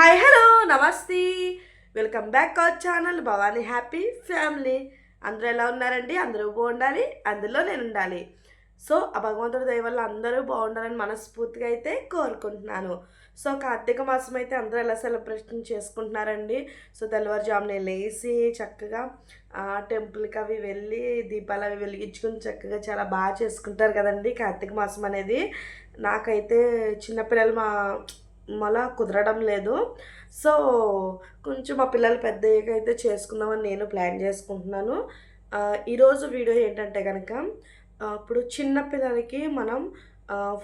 Hi hello నమస్తే. Welcome back our channel Bhavani happy family. అందరూ ఎలా ఉన్నారండి? అందరూ బాగుండాలి? అందులో నేను ఉండాలి సో ఆ భగవంతుడి దయ వల్ల అందరూ బాగుండాలని మనస్ఫూర్తిగా అయితే కోరుకుంటున్నాను. సో కార్తీక మాసం అయితే అందరూ ఎలా సెలబ్రేషన్ చేసుకుంటున్నారండి? సో తెల్లవారుజామున లేచి చక్కగా టెంపుల్కి అవి వెళ్ళి దీపాలు అవి వెలిగించుకుని చక్కగా చాలా బాగా చేసుకుంటారు కదండి కార్తీక మాసం అనేది. నాకైతే చిన్నపిల్లలు మా మళ్ళా కుదరడం లేదు. సో కొంచెం మా పిల్లలు పెద్ద అయితే చేసుకుందామని నేను ప్లాన్ చేసుకుంటున్నాను. ఈరోజు వీడియో ఏంటంటే కనుక ఇప్పుడు చిన్న పిల్లలకి మనం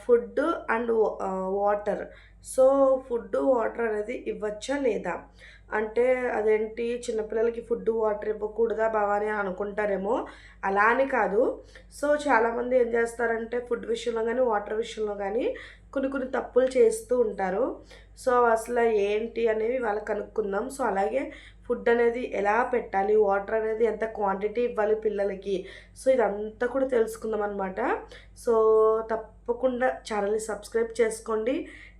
food and water. So food water అనేది ఇవ్వచ్చా లేదా? అంటే అదేంటి చిన్నపిల్లలకి ఫుడ్ వాటర్ ఇవ్వకూడదా భవాని అని అనుకుంటారేమో. అలా అని కాదు. సో చాలామంది ఏం చేస్తారంటే ఫుడ్ విషయంలో కానీ వాటర్ విషయంలో కానీ కొన్ని కొన్ని తప్పులు చేస్తూ ఉంటారు. సో అసలు ఏంటి అనేవి వాళ్ళకి కనుక్కుందాం. సో అలాగే ఫుడ్ అనేది ఎలా పెట్టాలి? వాటర్ అనేది ఎంత క్వాంటిటీ ఇవ్వాలి పిల్లలకి? సో ఇదంతా కూడా తెలుసుకుందాం అనమాట సో తప్పకుండా ఛానల్ని సబ్స్క్రైబ్ చేసుకోండి.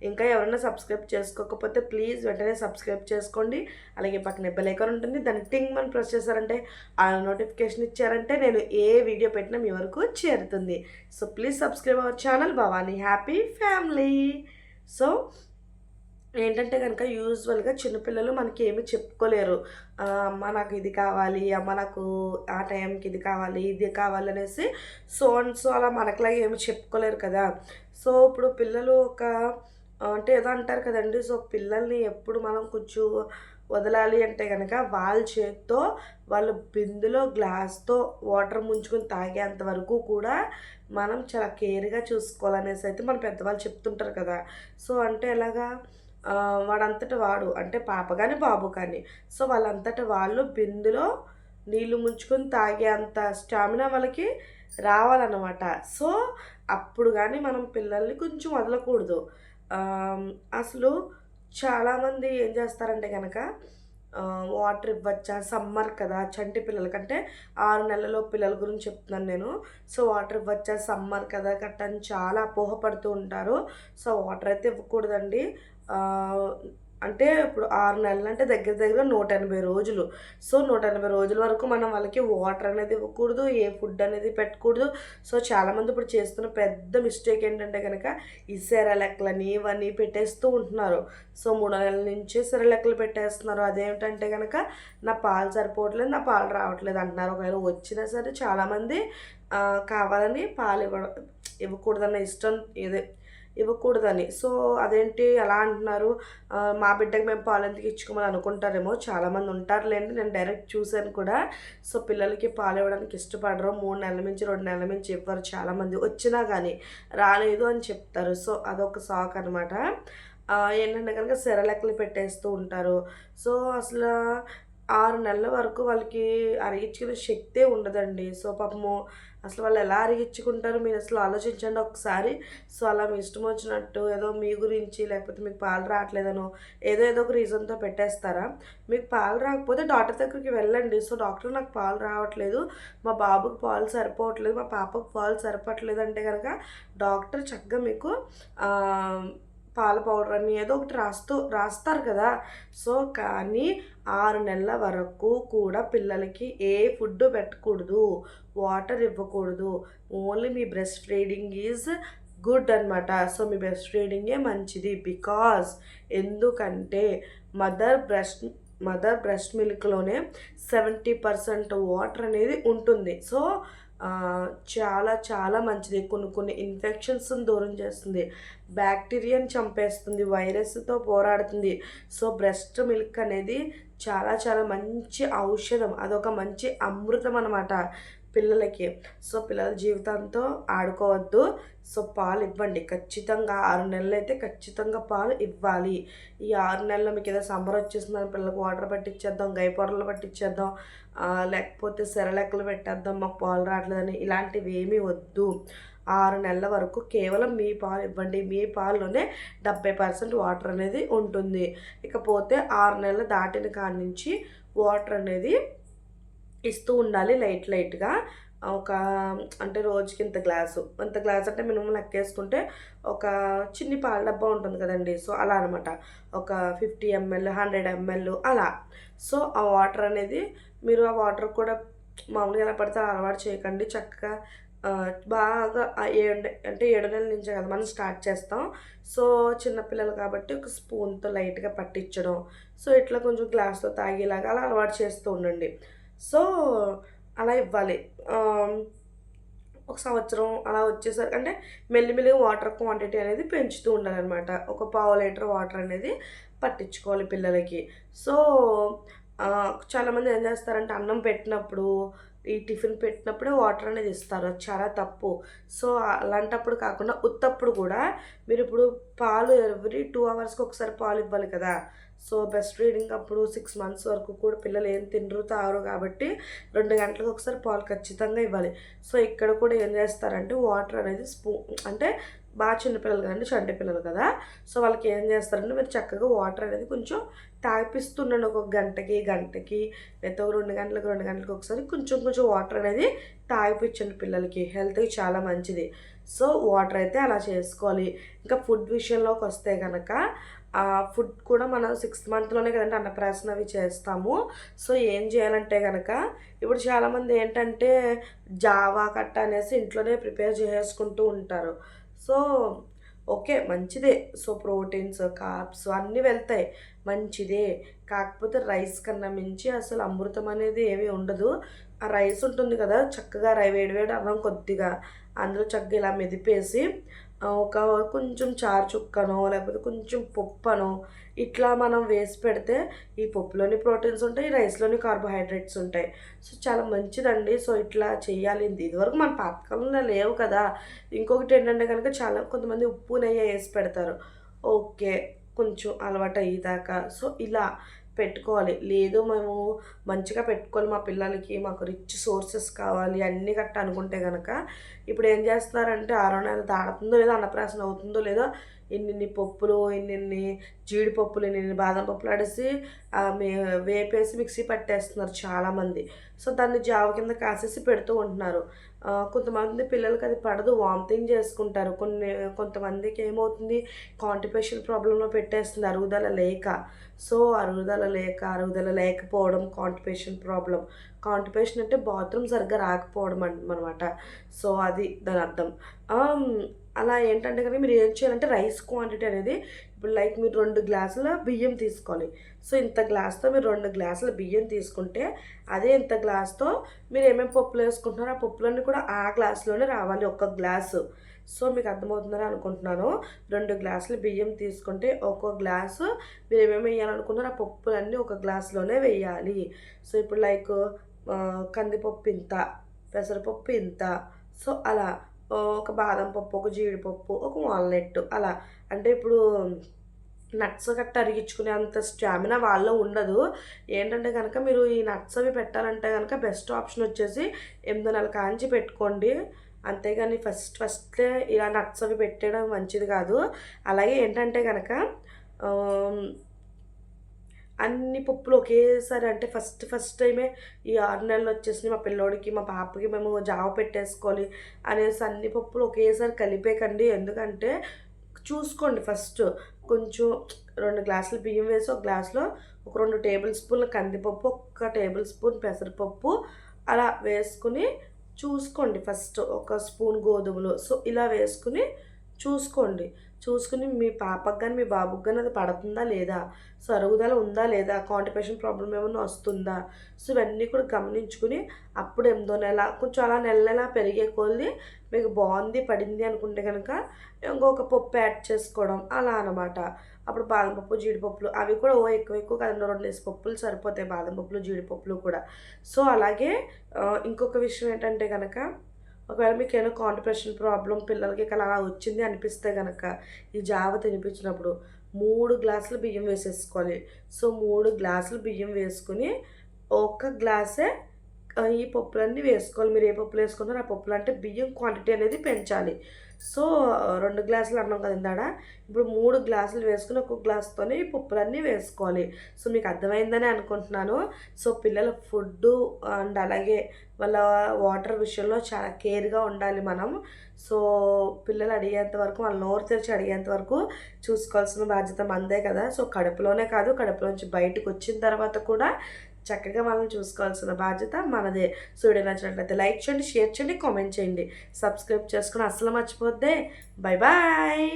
ఇంకా ఎవరైనా సబ్స్క్రైబ్ చేసుకోకపోతే ప్లీజ్ వెంటనే సబ్స్క్రైబ్ చేసుకోండి. అలాగే పక్కన బెల్ ఐకాన్ ఉంటుంది. దాన్ని టింగ్ మనం ప్రెస్ చేశారంటే ఆ నోటిఫికేషన్ ఇచ్చారంటే నేను ఏ వీడియో పెట్టినా మీ వరకు చేరుతుంది. So please subscribe our channel Bhavani happy family so ఏంటంటే కనుక యూజువల్గా చిన్నపిల్లలు మనకి ఏమి చెప్పుకోలేరు. అమ్మ నాకు ఇది కావాలి అమ్మ నాకు ఆ టైంకి ఇది కావాలి ఇది కావాలి అనేసి సో అండ్ సో అలా మనకులాగా ఏమి చెప్పుకోలేరు కదా. సో ఇప్పుడు పిల్లలు ఒక అంటే ఏదో అంటారు కదండి సో పిల్లల్ని ఎప్పుడు మనం కొంచెం వదలాలి అంటే కనుక వాళ్ళ చేత్తో వాళ్ళ బిందులో గ్లాస్తో వాటర్ ముంచుకొని తాగేంత వరకు కూడా మనం చాలా కేర్గా చూసుకోవాలనేసి అయితే మన పెద్దవాళ్ళు చెప్తుంటారు కదా. సో అంటే ఎలాగా వాడంతటి వాడు అంటే పాప కానీ బాబు కానీ సో వాళ్ళంతటి వాళ్ళు బిందులో నీళ్ళు ముంచుకొని తాగే అంత స్టామినా వాళ్ళకి రావాలన్నమాట. సో అప్పుడు కానీ మనం పిల్లల్ని కొంచెం వదలకూడదు. అసలు చాలామంది ఏం చేస్తారంటే కనుక వాటర్ ఇవ్వచ్చా? సమ్మర్ కదా చంటి పిల్లలకంటే ఆరు నెలలో పిల్లల గురించి చెప్తున్నాను నేను. So water ఇవ్వచ్చా? సమ్మర్ కదా కట్ట అని చాలా అపోహపడుతూ ఉంటారు. సో వాటర్ అయితే ఇవ్వకూడదండి. అంటే ఇప్పుడు ఆరు నెలలు అంటే దగ్గర దగ్గర నూట ఎనభై రోజులు. సో నూట ఎనభై రోజుల వరకు మనం వాళ్ళకి వాటర్ అనేది ఇవ్వకూడదు ఏ ఫుడ్ అనేది పెట్టకూడదు. సో చాలామంది ఇప్పుడు చేస్తున్న పెద్ద మిస్టేక్ ఏంటంటే కనుక ఈ సెరలెక్కలని ఇవన్నీ పెట్టేస్తూ ఉంటున్నారు. సో మూడు నెలల నుంచి సెరలెక్కలు పెట్టేస్తున్నారు. అదేమిటంటే కనుక నా పాలు సరిపోవట్లేదు నా పాలు రావట్లేదు అంటున్నారు. ఒకవేళ వచ్చినా సరే చాలామంది కావాలని పాలు ఇవ్వ ఇవ్వకూడదన్న ఇష్టం ఇదే ఇవ్వకూడదని. సో అదేంటి ఎలా అంటున్నారు. మా బిడ్డకి మేము పాలు ఎందుకు ఇచ్చుకోమని అనుకుంటారేమో. చాలామంది ఉంటారులేండి. నేను డైరెక్ట్ చూశాను కూడా. సో పిల్లలకి పాలు ఇవ్వడానికి ఇష్టపడరు. మూడు నెలల నుంచి రెండు నెలల నుంచి ఇవ్వరు చాలామంది వచ్చినా కానీ రాలేదు అని చెప్తారు. సో అదొక సాక్ అనమాట ఏంటంటే కనుక సెరలెక్కలు పెట్టేస్తూ ఉంటారు. సో అసలు ఆరు నెలల వరకు వాళ్ళకి అరిగించుకునే శక్తే ఉండదండి. సో పాపము అసలు వాళ్ళు ఎలా అరిగించుకుంటారు మీరు అసలు ఆలోచించండి ఒకసారి. సో అలా మీ ఇష్టం వచ్చినట్టు ఏదో మీ గురించి లేకపోతే మీకు పాలు రావట్లేదనో ఏదో ఏదో ఒక రీజన్తో పెట్టేస్తారా? మీకు పాలు రాకపోతే డాక్టర్ దగ్గరికి వెళ్ళండి. సో డాక్టర్ నాకు పాలు రావట్లేదు. మా బాబుకి పాలు సరిపోవట్లేదు. మా పాపకు పాలు సరిపోవట్లేదు అంటే కనుక డాక్టర్ చక్కగా మీకు పాల పౌడర్ అని ఏదో ఒకటి రాస్తూ రాస్తారు కదా. సో కానీ ఆరు నెలల వరకు కూడా పిల్లలకి ఏ ఫుడ్ పెట్టకూడదు వాటర్ ఇవ్వకూడదు. ఓన్లీ మీ బ్రెస్ట్ ఫీడింగ్ ఈజ్ గుడ్ అనమాట సో మీ బ్రెస్ట్ ఫీడింగే మంచిది. బికాజ్ ఎందుకంటే మదర్ బ్రెస్ట్ మదర్ బ్రెస్ట్ మిల్క్లోనే సెవెంటీ పర్సెంట్ వాటర్ అనేది ఉంటుంది. సో చాలా చాలా మంచిది. కొన్ని కొన్ని ఇన్ఫెక్షన్స్ని దూరం చేస్తుంది. బ్యాక్టీరియాని చంపేస్తుంది. వైరస్తో పోరాడుతుంది. సో బ్రెస్ట్ మిల్క్ అనేది చాలా చాలా మంచి ఔషధం. అదొక మంచి అమృతం అనమాట పిల్లలకి. సో పిల్లల జీవితంతో ఆడుకోవద్దు. సో పాలు ఇవ్వండి. ఖచ్చితంగా ఆరు నెలలు అయితే ఖచ్చితంగా పాలు ఇవ్వాలి. ఈ ఆరు నెలలు మీకు ఏదో సమ్మర్ వచ్చేసిందని పిల్లలకు వాటర్ పట్టించేద్దాం గై పౌడర్లు పట్టించేద్దాం లేకపోతే సెరలెక్కలు పెట్టేద్దాం మాకు పాలు రావట్లేదని ఇలాంటివి ఏమీ వద్దు. ఆరు నెలల వరకు కేవలం మీ పాలు ఇవ్వండి. మీ పాల్లోనే డెబ్బై పర్సెంట్ వాటర్ అనేది ఉంటుంది. ఇకపోతే ఆరు నెలలు దాటిన కాడి నుంచి వాటర్ అనేది ఇస్తూ ఉండాలి లైట్ లైట్గా. ఒక అంటే రోజుకి ఇంత గ్లాసు. ఇంత గ్లాస్ అంటే మినిమం లెక్కేసుకుంటే ఒక చిన్ని పాల డబ్బా ఉంటుంది కదండి. సో అలా అనమాట. ఒక ఫిఫ్టీ ఎంఎల్ హండ్రెడ్ ఎంఎల్ అలా. సో ఆ వాటర్ అనేది మీరు ఆ వాటర్ కూడా మామూలుగా ఎలా పడితే అలా అలవాటు చేయకండి. చక్కగా బాగా ఏడు అంటే ఏడు నెలల నుంచే కదా మనం స్టార్ట్ చేస్తాం. సో చిన్నపిల్లలు కాబట్టి ఒక స్పూన్తో లైట్గా పట్టించడం. సో ఇట్లా కొంచెం గ్లాస్తో తాగేలాగా అలా అలవాటు చేస్తూ ఉండండి. సో అలా ఇవ్వాలి. ఒక సంవత్సరం అలా వచ్చేసరికి అంటే మెల్లిమెల్లిగా వాటర్ క్వాంటిటీ అనేది పెంచుతూ ఉండాలన్నమాట. ఒక పావు లీటర్ వాటర్ అనేది పట్టించుకోవాలి పిల్లలకి. సో చాలామంది ఏం చేస్తారంటే అన్నం పెట్టినప్పుడు ఈ టిఫిన్ పెట్టినప్పుడే వాటర్ అనేది ఇస్తారు. అది చాలా తప్పు. సో అలాంటప్పుడు కాకుండా ఉత్తప్పుడు కూడా మీరు ఇప్పుడు పాలు ఎవ్రీ టూ అవర్స్కి ఒకసారి పాలు ఇవ్వాలి కదా. సో బెస్ట్ రీడింగ్ అప్పుడు సిక్స్ మంత్స్ వరకు కూడా పిల్లలు ఏం తినరు తాగరు కాబట్టి రెండు గంటలకు ఒకసారి పాలు ఖచ్చితంగా ఇవ్వాలి. సో ఇక్కడ కూడా ఏం చేస్తారంటే వాటర్ అనేది స్పూ అంటే బాగా చిన్న పిల్లలు కదండి చంటి పిల్లలు కదా. సో వాళ్ళకి ఏం చేస్తారంటే మీరు చక్కగా వాటర్ అనేది కొంచెం తాగిపిస్తుండండి ఒక గంటకి గంటకి లేకపోతే రెండు గంటలకు రెండు గంటలకు ఒకసారి కొంచెం కొంచెం వాటర్ అనేది తాగిపించండి పిల్లలకి. హెల్త్కి చాలా మంచిది. సో వాటర్ అయితే అలా చేసుకోవాలి. ఇంకా ఫుడ్ విషయంలోకి వస్తే కనుక ఫుడ్ కూడా మనం సిక్స్త్ మంత్లోనే కదంటే అన్నప్రాసన అవి చేస్తాము. సో ఏం చేయాలంటే కనుక ఇప్పుడు చాలామంది ఏంటంటే జావా కట్ట అనేసి ఇంట్లోనే ప్రిపేర్ చేసుకుంటూ ఉంటారు. సో ఓకే మంచిదే. సో ప్రోటీన్స్ కార్బ్స్ అన్నీ వెళ్తాయి. మంచిదే. కాకపోతే రైస్ కన్నా మించి అసలు అమృతం అనేది ఏమీ ఉండదు. ఆ రైస్ ఉంటుంది కదా చక్కగా రై వేడి వేడి అన్నం కొద్దిగా అందులో చక్కగా ఇలా మెదిపేసి ఒక కొంచెం చారుచుక్కనో లేకపోతే కొంచెం పప్పునో ఇట్లా మనం వేసి పెడితే ఈ పప్పులోని ప్రోటీన్స్ ఉంటాయి రైస్లోని కార్బోహైడ్రేట్స్ ఉంటాయి. సో చాలా మంచిదండి. సో ఇట్లా చేయాలి ఇదివరకు మన పాతకాలంలో లేవు కదా. ఇంకొకటి ఏంటంటే కనుక చాలా కొంతమంది ఉప్పు నెయ్యి వేసి పెడతారు. ఓకే కొంచెం అలవాటు అయ్యేదాకా. సో ఇలా పెట్టుకోవాలి. లేదు మేము మంచిగా పెట్టుకోవాలి మా పిల్లలకి మాకు రిచ్ సోర్సెస్ కావాలి అన్నీ గట్ట అనుకుంటే కనుక ఇప్పుడు ఏం చేస్తున్నారంటే ఆరో నెల దాడుతుందో లేదో అన్నప్రాసన అవుతుందో లేదో ఇన్నిన్ని పప్పులు ఇన్నిన్ని జీడిపప్పులు ఇన్నిన్ని బాదం పప్పులు ఆడేసి ఆ, మే- వేపేసి మిక్సీ పట్టేస్తున్నారు చాలామంది. సో దాన్ని జావ కింద కాసేసి పెడుతూ ఉంటున్నారు. కొంతమంది పిల్లలకి అది పడదు వామిటింగ్ చేసుకుంటారు. కొన్ని కొంతమందికి ఏమవుతుంది కాంటిపేషన్ ప్రాబ్లంలో పెట్టేస్తుంది అరుగుదల లేక. సో అరుగుదల లేక అరుగుదల లేకపోవడం కాంటిపేషన్ ప్రాబ్లం. కాంటిపేషన్ అంటే బాత్రూమ్ సరిగ్గా రాకపోవడం అనమాట సో అది దాని అర్థం. అలా ఏంటంటే కనుక మీరు ఏం చేయాలంటే రైస్ క్వాంటిటీ అనేది ఇప్పుడు లైక్ మీరు రెండు గ్లాసుల బియ్యం తీసుకోవాలి. సో ఇంత గ్లాస్తో మీరు రెండు గ్లాసుల బియ్యం తీసుకుంటే అదే ఇంత గ్లాస్తో మీరు ఏమేమి పప్పులు వేసుకుంటున్నారో ఆ పప్పులన్నీ కూడా ఆ గ్లాసులోనే రావాలి ఒక్క గ్లాసు. సో మీకు అర్థమవుతుందని అనుకుంటున్నాను. రెండు గ్లాసులు బియ్యం తీసుకుంటే ఒక్కో గ్లాసు మీరు ఏమేమి వేయాలనుకున్నారో ఆ పప్పులన్నీ ఒక గ్లాసులోనే వేయాలి. సో ఇప్పుడు లైక్ కందిపప్పు ఇంత పెసరపప్పు ఇంత. సో అలా. ఒక బాదం పప్పు ఒక జీడిపప్పు ఒక వాల్నట్ అలా. అంటే ఇప్పుడు నట్స్ గట్ట అరిగించుకునే అంత స్టామినా వాళ్ళలో ఉండదు. ఏంటంటే కనుక మీరు ఈ నట్స్ అవి పెట్టాలంటే కనుక బెస్ట్ ఆప్షన్ వచ్చేసి ఎనిమిది నెలల కాంచి పెట్టుకోండి. అంతేగాని ఫస్ట్ ఫస్టే ఇలా నట్స్ అవి పెట్టడం మంచిది కాదు. అలాగే ఏంటంటే కనుక అన్ని పప్పులు ఒకేసారి అంటే ఫస్ట్ ఫస్ట్ టైమే ఈ ఆరు నెలలు వచ్చేసి మా పిల్లోడికి మా పాపకి మేము జావ పెట్టేసుకోవాలి అనేసి అన్ని పప్పులు ఒకేసారి కలిపేకండి. ఎందుకంటే చూసుకోండి ఫస్ట్ కొంచెం రెండు గ్లాసులు బియ్యం వేసి ఒక గ్లాసులో ఒక రెండు టేబుల్ స్పూన్ల కందిపప్పు ఒక టేబుల్ స్పూన్ పెసరపప్పు అలా వేసుకుని చూసుకోండి ఫస్ట్ ఒక స్పూన్ గోధుమలు. సో ఇలా వేసుకుని చూసుకోండి. చూసుకుని మీ పాపకు కానీ మీ బాబుకి కానీ అది పడుతుందా లేదా? సో అరుగుదల ఉందా లేదా? కాంటిపేషన్ ప్రాబ్లం ఏమైనా వస్తుందా? సో ఇవన్నీ కూడా గమనించుకుని అప్పుడు ఎనిమిదో నెల కొంచెం అలా నెల నెల పెరిగే కొద్ది మీకు బాగుంది పడింది అనుకుంటే కనుక ఇంకొక పప్పు యాడ్ చేసుకోవడం అలా అనమాట. అప్పుడు బాదం పప్పు జీడిపప్పులు అవి కూడా ఓ ఎక్కువ ఎక్కువ కదండి రెండు వేసి పప్పులు సరిపోతాయి బాదం పప్పులు జీడిపప్పులు కూడా. సో అలాగే ఇంకొక విషయం ఏంటంటే కనుక ఒకవేళ మీకు ఏమైనా కాంటిపేషన్ ప్రాబ్లం పిల్లలకి అలా వచ్చింది అనిపిస్తే కనుక ఈ జావ తినిపించినప్పుడు మూడు గ్లాసులు బియ్యం వేసేసుకోవాలి సో మూడు గ్లాసులు బియ్యం వేసుకుని ఒక గ్లాసే ఈ పప్పులన్నీ వేసుకోవాలి. మీరు ఏ పప్పులు వేసుకున్నారో ఆ పప్పులు అంటే బియ్యం క్వాంటిటీ అనేది పెంచాలి. సో రెండు గ్లాసులు అన్నం కదా ఇందాడ. ఇప్పుడు మూడు గ్లాసులు వేసుకుని ఒక్కొక్క గ్లాస్తోనే ఈ పప్పులన్నీ వేసుకోవాలి. సో మీకు అర్థమైందని అనుకుంటున్నాను. సో పిల్లల ఫుడ్ అండ్ అలాగే వాళ్ళ వాటర్ విషయంలో చాలా కేర్గా ఉండాలి మనం. సో పిల్లలు అడిగేంత వరకు వాళ్ళ నోరు తెరిచి అడిగేంత వరకు చూసుకోవాల్సిన బాధ్యత మందే కదా. సో కడుపులోనే కాదు కడుపులోంచి బయటకు వచ్చిన తర్వాత కూడా చక్కగా మనం చూసుకోవాల్సిన బాధ్యత మనదే. సో నచ్చినట్లయితే లైక్ చేయండి షేర్ చేయండి కామెంట్ చేయండి. సబ్స్క్రైబ్ చేసుకుని అస్సలు మర్చిపోద్దే. Bye bye.